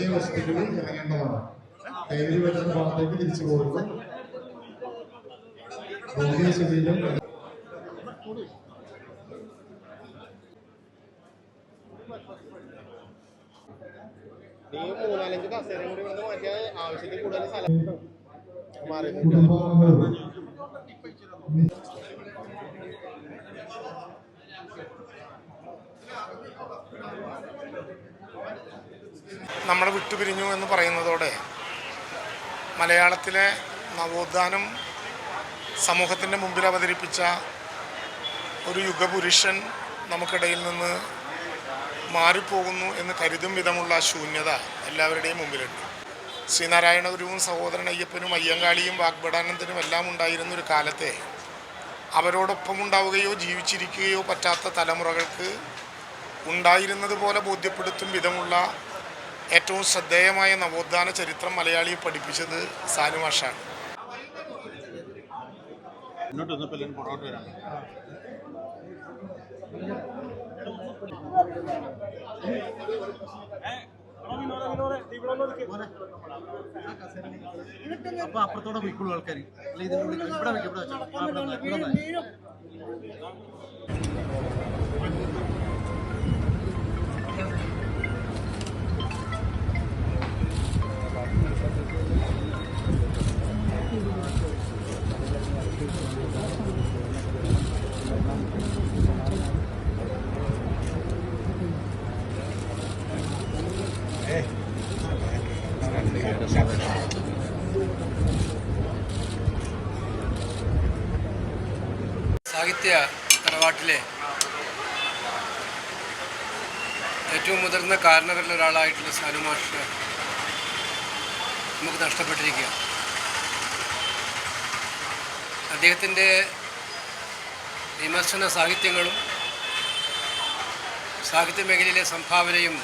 അന്യ വസ്തുക്കളിൽ ഇറങ്ങേണ്ടതാണ്. പേര് വരുന്ന ഭാഗത്തേക്ക് തിരിച്ചു പോകുന്നു ഭൗതിക ശരീരം ആവശ്യത്തിൽ കൂടുതൽ സ്ഥലം മാറി നമ്മളെ വിട്ടുപിരിഞ്ഞു എന്ന് പറയുന്നതോടെ മലയാളത്തിലെ നവോത്ഥാനം സമൂഹത്തിന്റെ മുമ്പിൽ അവതരിപ്പിച്ച ഒരു യുഗപുരുഷൻ നമുക്കിടയിൽ നിന്ന് മാറിപ്പോകുന്നു എന്ന് കരുതും വിധമുള്ള ശൂന്യത എല്ലാവരുടെയും മുമ്പിലുണ്ട്. ശ്രീനാരായണ ഗുരുവും സഹോദരൻ അയ്യപ്പനും അയ്യങ്കാളിയും വാഗ്ബടാനന്ദനും എല്ലാം ഉണ്ടായിരുന്ന ഒരു കാലത്തെ അവരോടൊപ്പം ഉണ്ടാവുകയോ ജീവിച്ചിരിക്കുകയോ പറ്റാത്ത തലമുറകൾക്ക് ഉണ്ടായിരുന്നത് പോലെ ബോധ്യപ്പെടുത്തും വിധമുള്ള ഏറ്റവും ശ്രദ്ധേയമായ നവോത്ഥാന ചരിത്രം മലയാളിയെ പഠിപ്പിച്ചത് സാനുമാഷാണ് അപ്പൊ അപ്പുറത്തോടെ പോയിക്കുള്ളൂ ആൾക്കാർ ഇതിന്റെ ഉള്ളിൽ ഇവിടെ സാഹിത്യ തറവാട്ടിലെ ഏറ്റവും മുതിർന്ന കാരണവരിൽ ഒരാളായിട്ടുള്ള സാനു മാഷ് നമുക്ക് നഷ്ടപ്പെട്ടിരിക്കുക അദ്ദേഹത്തിന്റെ വിമർശന സാഹിത്യങ്ങളും സാഹിത്യ മേഖലയിലെ സംഭാവനയും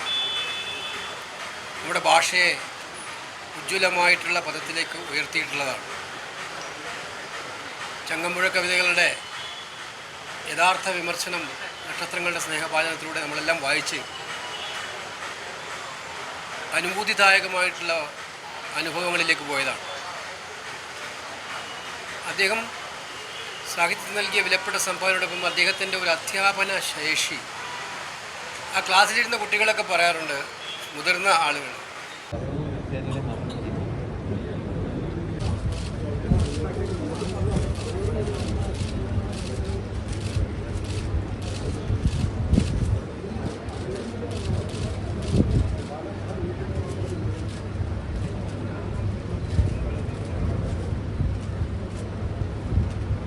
നമ്മുടെ ഭാഷയെ ഉജ്ജ്വലമായിട്ടുള്ള പദത്തിലേക്ക് ഉയർത്തിയിട്ടുള്ളതാണ്. ചങ്ങമ്പുഴ കവിതകളുടെ യഥാർത്ഥ വിമർശനം നക്ഷത്രങ്ങളുടെ സ്നേഹപാചനത്തിലൂടെ നമ്മളെല്ലാം വായിച്ച് അനുഭൂതിദായകമായിട്ടുള്ള അനുഭവങ്ങളിലേക്ക് പോയതാണ്. അദ്ദേഹം സാഹിത്യത്തിൽ നൽകിയ വിലപ്പെട്ട സംഭാവനയോടൊപ്പം അദ്ദേഹത്തിന്റെ ഒരു അധ്യാപന ശേഷി. ആ ക്ലാസ്സിലിരുന്ന കുട്ടികളൊക്കെ പറയാറുണ്ട് മുതിർന്ന ആളുകൾ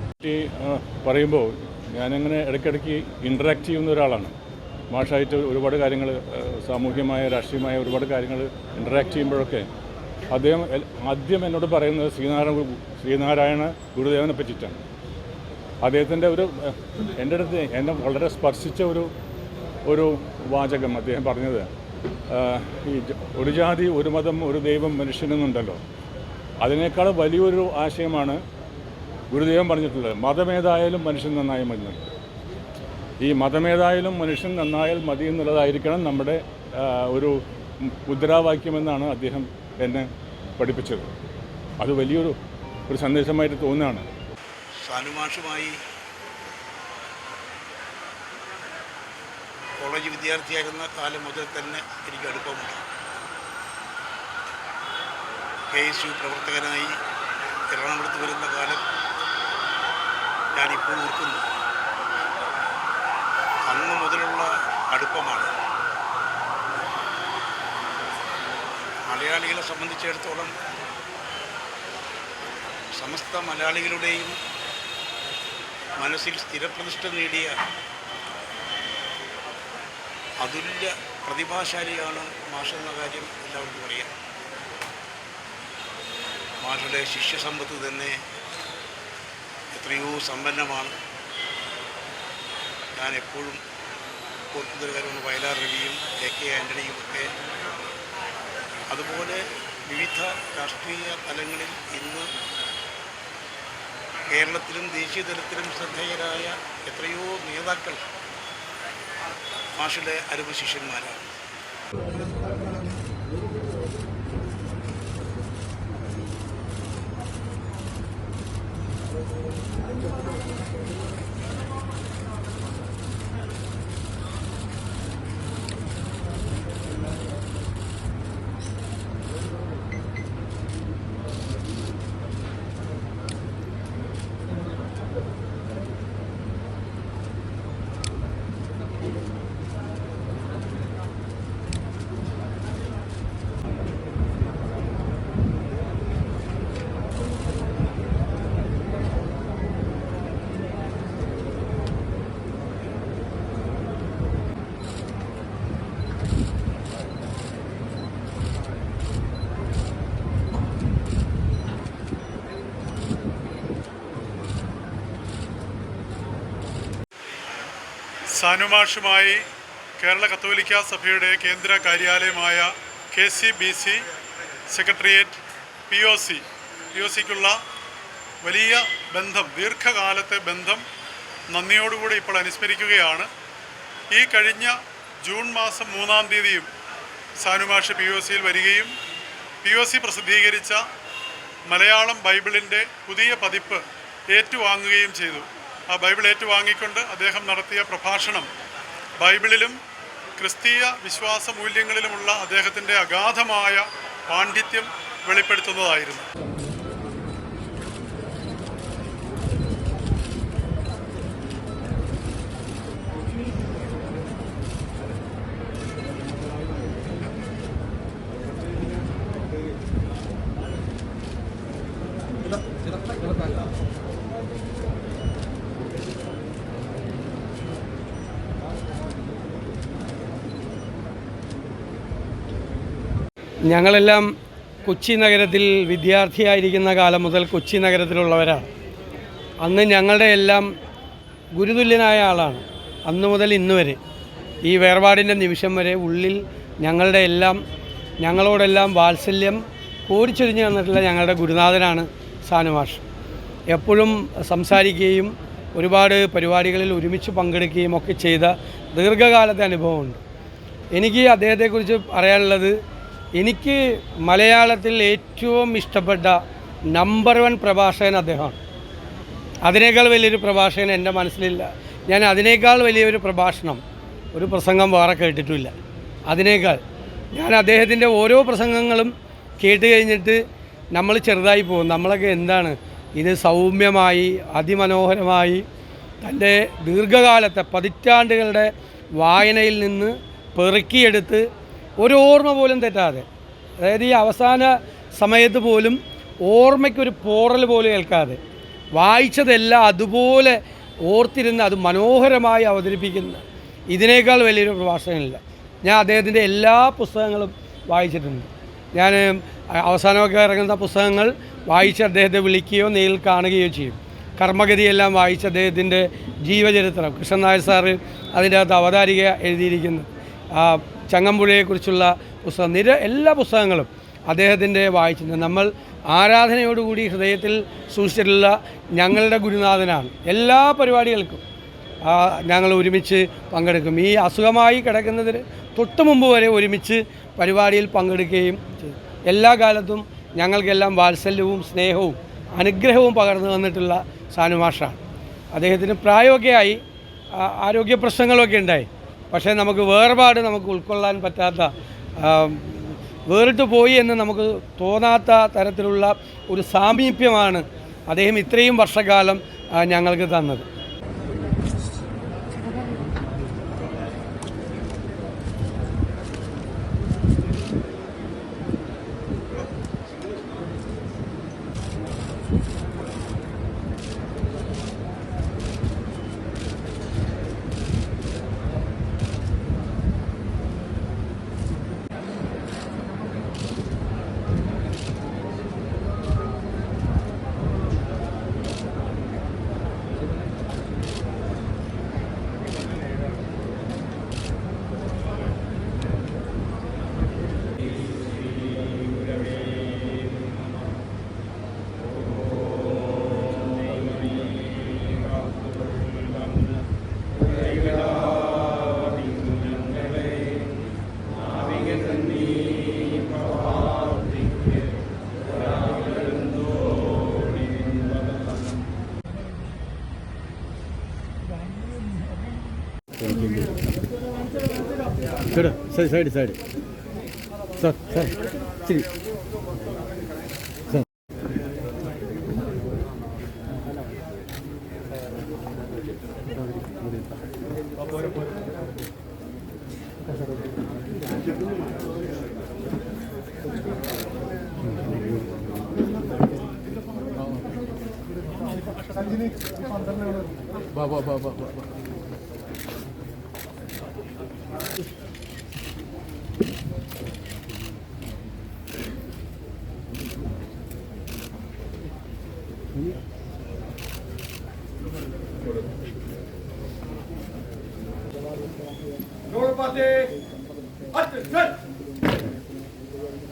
പറ്റി ആ, പറയുമ്പോൾ ഞാനങ്ങനെ ഇടയ്ക്കിടയ്ക്ക് ഇന്ററാക്ട് ചെയ്യുന്ന ഒരാളാണ്. മാഷായിട്ട് ഒരുപാട് കാര്യങ്ങൾ സാമൂഹ്യമായ രാഷ്ട്രീയമായ ഒരുപാട് കാര്യങ്ങൾ ഇന്ററാക്ട് ചെയ്യുമ്പോഴൊക്കെ അദ്ദേഹം ആദ്യം എന്നോട് പറയുന്നത് ശ്രീനാരായണ ശ്രീനാരായണ ഗുരുദേവനെ പറ്റിയിട്ടാണ്. അദ്ദേഹത്തിന്റെ ഒരു എന്റെ അടുത്ത് എന്നെ വളരെ സ്പർശിച്ച ഒരു ഒരു വാചകം അദ്ദേഹം പറഞ്ഞത് ഈ ഒരു ജാതി ഒരു മതം ഒരു ദൈവം മനുഷ്യനെന്നുണ്ടല്ലോ. അതിനേക്കാൾ വലിയൊരു ആശയമാണ് ഗുരുദേവൻ പറഞ്ഞിട്ടുള്ളത് മതമേതായാലും മനുഷ്യൻ നന്നായി മതി ഈ മതമേതായാലും മനുഷ്യൻ നന്നായാൽ മതി എന്നുള്ളതായിരിക്കണം നമ്മുടെ ഒരു മുദ്രാവാക്യമെന്നാണ് അദ്ദേഹം എന്നെ പഠിപ്പിച്ചത്. അത് വലിയൊരു ഒരു സന്ദേശമായിട്ട് തോന്നുകയാണ്. സാനുമാഷുമായി കോളേജ് വിദ്യാർത്ഥിയായിരുന്ന കാലം മുതൽ തന്നെ എനിക്ക് അടുപ്പമുണ്ട്. കെ എസ് യു പ്രവർത്തകനായി എറണാകുളത്ത് വരുന്ന കാലം ഞാനിപ്പോൾ ഓർക്കുന്നു. അന്ന് മുതലുള്ള അടുപ്പമാണ്. മലയാളികളെ സംബന്ധിച്ചിടത്തോളം സമസ്ത മലയാളികളുടെയും മനസ്സിൽ സ്ഥിരപ്രതിഷ്ഠ നേടിയ അതുല്യ പ്രതിഭാശാലിയാണ് മാഷെന്ന കാര്യം എല്ലാവർക്കും അറിയാം. മാഷയുടെ ശിഷ്യസമ്പത്ത് തന്നെ എത്രയോ സമ്പന്നമാണ്. ഞാൻ എപ്പോഴും ഓർക്കുന്നൊരു കാര്യമാണ് വയലാർ രവിയും എ കെ ആന്റണിയും ഒക്കെ. അതുപോലെ വിവിധ രാഷ്ട്രീയ തലങ്ങളിൽ ഇന്ന് കേരളത്തിലും ദേശീയ തലത്തിലും ശ്രദ്ധേയരായ എത്രയോ നേതാക്കൾ മാഷിലെ അരുമ ശിഷ്യന്മാരാണ്. സാനുമാഷുമായി കേരള കത്തോലിക്ക സഭയുടെ കേന്ദ്ര കാര്യാലയമായ K C B C secretariat P O C P O സിക്കുള്ള വലിയ ബന്ധം ദീർഘകാലത്തെ ബന്ധം നന്ദിയോടുകൂടി ഇപ്പോൾ അനുസ്മരിക്കുകയാണ്. ഈ കഴിഞ്ഞ ജൂൺ മാസം മൂന്നാം തീയതിയും സാനുമാഷ് പി ഒ സിയിൽ വരികയും പി ഒ സി പ്രസിദ്ധീകരിച്ച മലയാളം ബൈബിളിന്റെ പുതിയ പതിപ്പ് ഏറ്റുവാങ്ങുകയും ചെയ്തു. ആ ബൈബിൾ ഏറ്റുവാങ്ങിക്കൊണ്ട് അദ്ദേഹം നടത്തിയ പ്രഭാഷണം ബൈബിളിലും ക്രിസ്തീയ വിശ്വാസ മൂല്യങ്ങളിലുമുള്ള അദ്ദേഹത്തിന്റെ അഗാധമായ പാണ്ഡിത്യം വെളിപ്പെടുത്തുന്നതായിരുന്നു. ഞങ്ങളെല്ലാം കൊച്ചി നഗരത്തിൽ വിദ്യാർത്ഥിയായിരിക്കുന്ന കാലം മുതൽ കൊച്ചി നഗരത്തിലുള്ളവരാണ്. അന്ന് ഞങ്ങളുടെ എല്ലാം ഗുരുതുല്യനായ ആളാണ്. അന്ന് മുതൽ ഇന്ന് വരെ. ഈ വേർപാടിന്റെ നിമിഷം വരെ ഉള്ളിൽ ഞങ്ങളുടെ എല്ലാം ഞങ്ങളോടെല്ലാം വാത്സല്യം കോരിച്ചൊരിഞ്ഞ് തന്നിട്ടുള്ള ഞങ്ങളുടെ ഗുരുനാഥനാണ് സാനുമാഷ് എപ്പോഴും സംസാരിക്കുകയും ഒരുപാട് പരിപാടികളിൽ ഒരുമിച്ച് പങ്കെടുക്കുകയും ഒക്കെ ചെയ്ത ദീർഘകാലത്തെ അനുഭവമുണ്ട്. എനിക്ക് അദ്ദേഹത്തെക്കുറിച്ച് പറയാനുള്ളത് എനിക്ക് മലയാളത്തിൽ ഏറ്റവും ഇഷ്ടപ്പെട്ട നമ്പർ വൺ പ്രഭാഷകൻ അദ്ദേഹമാണ്. അതിനേക്കാൾ വലിയൊരു പ്രഭാഷകൻ എന്റെ മനസ്സിലില്ല. ഞാൻ അതിനേക്കാൾ വലിയൊരു പ്രഭാഷണം ഒരു പ്രസംഗം വേറെ കേട്ടിട്ടില്ല. അതിനേക്കാൾ. ഞാൻ അദ്ദേഹത്തിന്റെ ഓരോ പ്രസംഗങ്ങളും കേട്ട് കഴിഞ്ഞിട്ട് നമ്മൾ ചെറുതായി പോകും. നമ്മളൊക്കെ എന്താണ്? ഇത് സൗമ്യമായി അതിമനോഹരമായി തന്റെ ദീർഘകാലത്തെ പതിറ്റാണ്ടുകളുടെ വായനയിൽ നിന്ന് പെറുക്കിയെടുത്ത് ഒരു ഓർമ്മ പോലും തെറ്റാതെ. അതായത് ഈ അവസാന സമയത്ത് പോലും ഓർമ്മയ്ക്കൊരു പോറൽ പോലും ഏൽക്കാതെ. വായിച്ചതെല്ലാം അതുപോലെ ഓർത്തിരുന്ന് അത് മനോഹരമായി അവതരിപ്പിക്കുന്ന ഇതിനേക്കാൾ വലിയൊരു പ്രഭാഷകനില്ല. ഞാൻ അദ്ദേഹത്തിന്റെ എല്ലാ പുസ്തകങ്ങളും വായിച്ചിട്ടുണ്ട്. ഞാൻ അവസാനമൊക്കെ ഇറങ്ങുന്ന പുസ്തകങ്ങൾ വായിച്ച് അദ്ദേഹത്തെ വിളിക്കുകയോ നേരിൽ കാണുകയോ ചെയ്യും. കർമ്മഗതിയെല്ലാം വായിച്ച് അദ്ദേഹത്തിന്റെ ജീവചരിത്രം കൃഷ്ണൻ നായർ സാറ് അതിന്റെ അകത്ത് അവതാരിക എഴുതിയിരിക്കുന്നു ചങ്ങമ്പുഴയെക്കുറിച്ചുള്ള പുസ്തകം. നിര എല്ലാ പുസ്തകങ്ങളും അദ്ദേഹത്തിന്റെ വായിച്ചിട്ടുണ്ട്. നമ്മൾ ആരാധനയോടുകൂടി ഹൃദയത്തിൽ സൂക്ഷിച്ചിട്ടുള്ള ഞങ്ങളുടെ ഗുരുനാഥനാണ്. എല്ലാ പരിപാടികൾക്കും ഞങ്ങൾ ഒരുമിച്ച് പങ്കെടുക്കും. ഈ അസുഖമായി കിടക്കുന്നതിന് തൊട്ട് മുമ്പ് വരെ ഒരുമിച്ച് പരിപാടിയിൽ പങ്കെടുക്കുകയും ചെയ്തു എല്ലാ കാലത്തും ഞങ്ങൾക്കെല്ലാം വാത്സല്യവും സ്നേഹവും അനുഗ്രഹവും പകർന്നു തന്നിട്ടുള്ള സാനുമാഷാണ്. അദ്ദേഹത്തിന് പ്രായമൊക്കെ ആയി ആരോഗ്യ പ്രശ്നങ്ങളൊക്കെ ഉണ്ടായി. പക്ഷേ നമുക്ക് വേർപാട് നമുക്ക് ഉൾക്കൊള്ളാൻ പറ്റാത്ത വേറിട്ട് പോയി എന്ന് നമുക്ക് തോന്നാത്ത തരത്തിലുള്ള ഒരു സാമീപ്യമാണ് അദ്ദേഹം ഇത്രയും വർഷക്കാലം ഞങ്ങൾക്ക് തന്നത്. ఇక్కడ side side side sir sir తిరిగి బాబా బాబా బాబా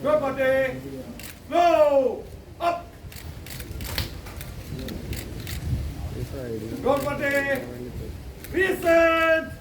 Good, buddy. Slow. Up. Good, buddy. Recent.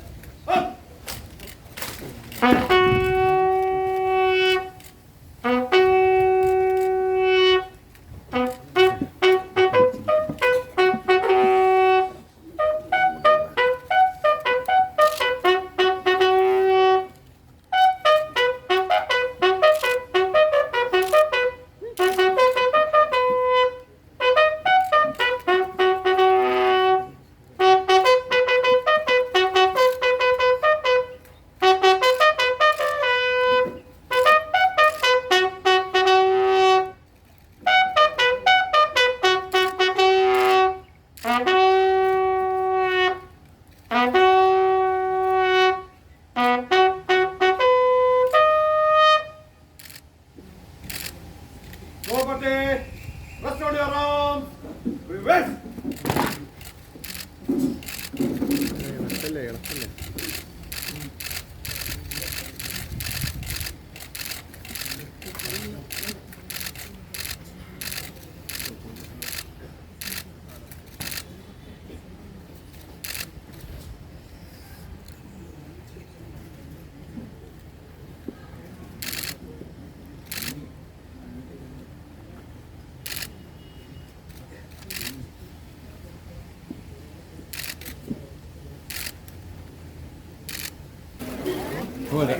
过来，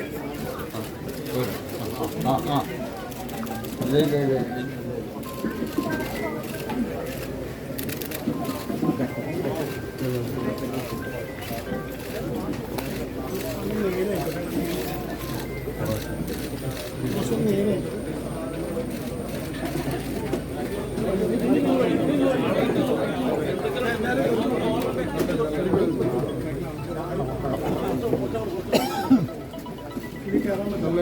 过来，啊啊啊！来来来来来。Thank you.